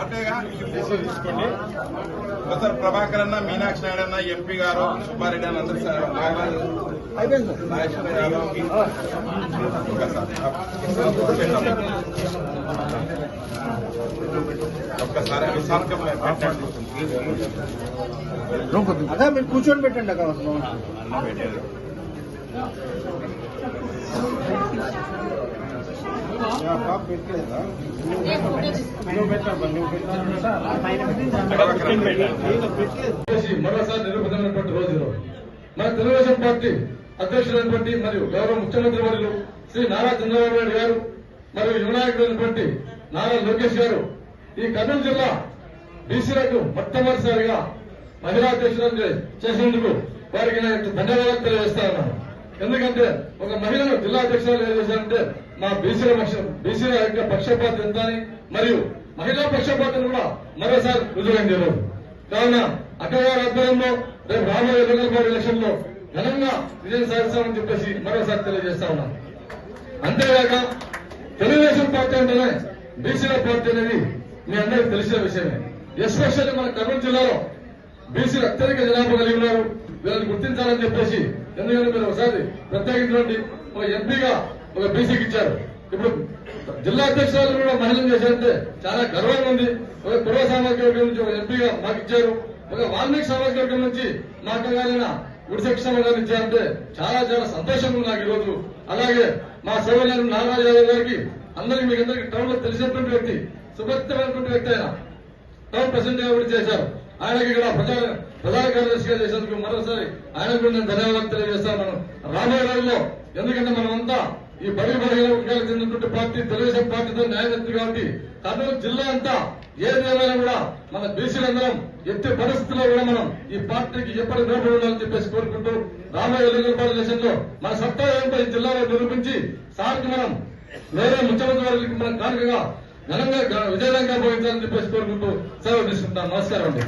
అట్టేగా decision తీసుకోండి ఒకసారి ప్రభాకర్ అన్న మీనాక్షి నాయుడు అన్న ఎంపీ గారు సుబ్బారెడ్డి అన్న అందరు సార్ నాగేశ్వర యాదవ్ ఒక్కసారి అవి సంతకం పెట్టండి. అదే మీరు కూర్చొని పెట్టండి అక్కడ అన్న పెట్టారు ప్రభాకర్ అన్న చేసి మరోసారి నిరూపితమైనటువంటి రోజు ఈరోజు. మన తెలుగుదేశం పార్టీ అధ్యక్షుడైనటువంటి మరియు గౌరవ ముఖ్యమంత్రి వర్యులు శ్రీ నారా చంద్రబాబు నాయుడు గారు మరియు యువనాయకుడైనటువంటి నారా లోకేష్ గారు ఈ కర్నూలు జిల్లా బీసీలకు మొట్టమొదటిసారిగా మహిళా అధ్యక్షులను చేసినందుకు వారికి ధన్యవాదాలు తెలియజేస్తాను ఎందుకంటే ఒక మహిళను జిల్లా అధ్యక్షులు ఏం చేశారంటే మా బీసీల పక్షం బీసీల యొక్క పక్షపాత ఎంత అని మరియు మహిళా పక్షపాతం కూడా మరోసారి రుజువైంది ఈరోజు కావున అక్కగారి ఆధ్వర్యంలో రేపు రాబోయే లోకల్ ఎలక్షన్లో ఘనంగా విజయం సాధిస్తామని చెప్పేసి మరోసారి తెలియజేస్తా ఉన్నాం. అంతేగాక తెలుగుదేశం పార్టీ అంటేనే బీసీల పార్టీ అనేది మీ అందరికీ తెలిసిన విషయమే. ఎస్పెషల్లీ మన కర్నూలు జిల్లాలో బీసీలు అత్యధిక జనాభా కలిగి ఉన్నారు. వీళ్ళని గుర్తించాలని చెప్పేసి ఎందుకంటే మీరు ఒకసారి ప్రత్యేకించినటువంటి ఒక ఎంపీగా ఒక బీసీకి ఇచ్చారు. ఇప్పుడు జిల్లా అధ్యక్షురాలు కూడా మహిళలు చేశారంటే చాలా గర్వంగా ఉంది. ఒక పూర్వ సామాజిక వర్గం నుంచి ఒక ఎంపీగా మాకు ఇచ్చారు. ఒక వాల్మీకి సామాజిక వర్గం నుంచి మా అక్కగారైన గుడిశెట్టి గారు ఇచ్చారంటే చాలా చాలా సంతోషంగా ఉంది నాకు ఈరోజు. అలాగే మా సోదరులు నారాయణ యాదవ్ గారికి అందరికి మీకు అందరికి టౌన్లో తెలిసినటువంటి వ్యక్తి సుపరిచితమైనటువంటి వ్యక్తి ఆయన. టౌన్ ప్రెసిడెంట్గా కూడా చేశారు. ఆయనకి ఇక్కడ ప్రచారం ప్రధాన కార్యదర్శిగా చేసేందుకు మరోసారి ఆయనకు కూడా నేను ధన్యవాదాలు తెలియజేస్తాను. రాబోయే రోజుల్లో ఎందుకంటే మనమంతా ఈ బడి బడిన చెందినటువంటి పార్టీ తెలుగుదేశం పార్టీతో న్యాయదత్తి కాబట్టి కర్నూలు జిల్లా అంతా ఏదేమైనా కూడా మన బీసీలందరం ఎట్టి పరిస్థితుల్లో కూడా మనం ఈ పార్టీకి ఎప్పటి నోటు ఉండాలని చెప్పేసి కోరుకుంటూ రాబోయే ఎన్నికల దేశంలో మన సత్తా ఏంటో ఈ జిల్లాలో నిరూపించి సార్కి మనం వేరే ముఖ్యమంత్రి వారికి మనం కానుకగా ఘనంగా విజయవంతంగా పోయించాలని చెప్పేసి కోరుకుంటూ సెలవు తీసుకుంటాం నమస్కారం అండి.